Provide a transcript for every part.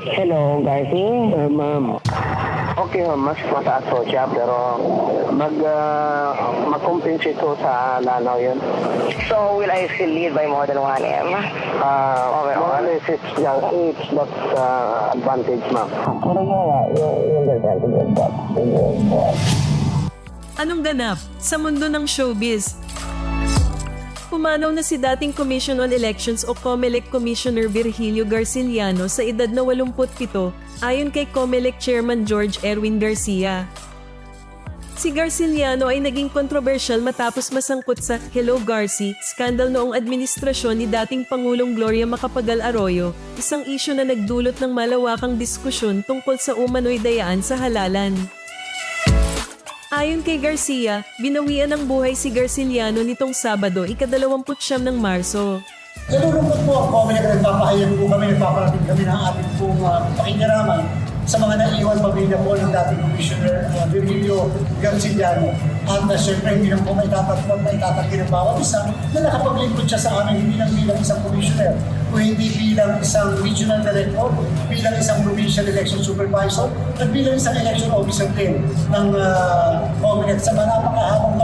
Hello, Garci. Uh, ma'am. Okay, ma'am. Mas mataas po siya, pero mag, uh, mag-compensate po sa lanaw yun. So, will I still lead by more than 1 M? Uh, okay, more or less, it's, just, it's not uh, advantage, ma'am. Pero nga, yung, yung advantage, but, Anong ganap sa mundo ng showbiz? Pumanaw na si dating Commission on Elections o COMELEC Commissioner Virgilio Garciliano sa edad na 87 ayon kay COMELEC Chairman George Erwin Garcia. Si Garciliano ay naging kontrobersyal matapos masangkot sa Hello Garci scandal noong administrasyon ni dating Pangulong Gloria Macapagal Arroyo, isang isyu na nagdulot ng malawakang diskusyon tungkol sa umano'y dayaan sa halalan. Ayon kay Garcia, binawian ng buhay si Garciliano nitong Sabado, ikadalawamputsyam ng Marso. Nalulungkot po ako kami na nagpapahayag po kami, nagpaparating kami ng ating pong uh, pakingaraman sa mga naiwan pamilya po ng dating Commissioner uh, Virgilio Garciliano. At uh, syempre hindi lang po may tatatpot na itatanggi ng bawat isa na nakapaglingkod siya sa amin hindi lang bilang isang commissioner o hindi bilang isang regional director, bilang isang provincial election supervisor, at bilang isang election officer din ng uh, COMELEC sa napakahabang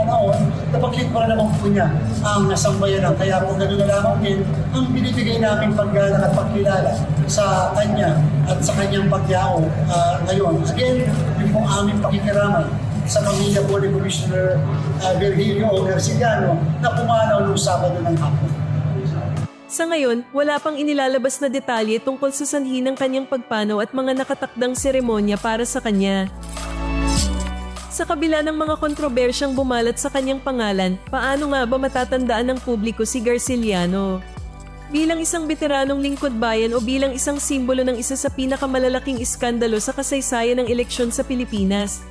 paglingkuran naman po niya ang nasambayanan. Kaya po gano'n na lamang din ang binibigay namin paggalang at pagkilala sa kanya at sa kanyang pagyao uh, ngayon. Again, yung pong aming pakikiramay sa pamilya po ni Commissioner uh, Virgilio O. Na pumanaw noong Sabado ng hapon. Sa ngayon, wala pang inilalabas na detalye tungkol sa sanhi ng kanyang pagpanaw at mga nakatakdang seremonya para sa kanya. Sa kabila ng mga kontrobersyang bumalat sa kanyang pangalan, paano nga ba matatandaan ng publiko si Garciliano? Bilang isang veteranong lingkod bayan o bilang isang simbolo ng isa sa pinakamalalaking iskandalo sa kasaysayan ng eleksyon sa Pilipinas,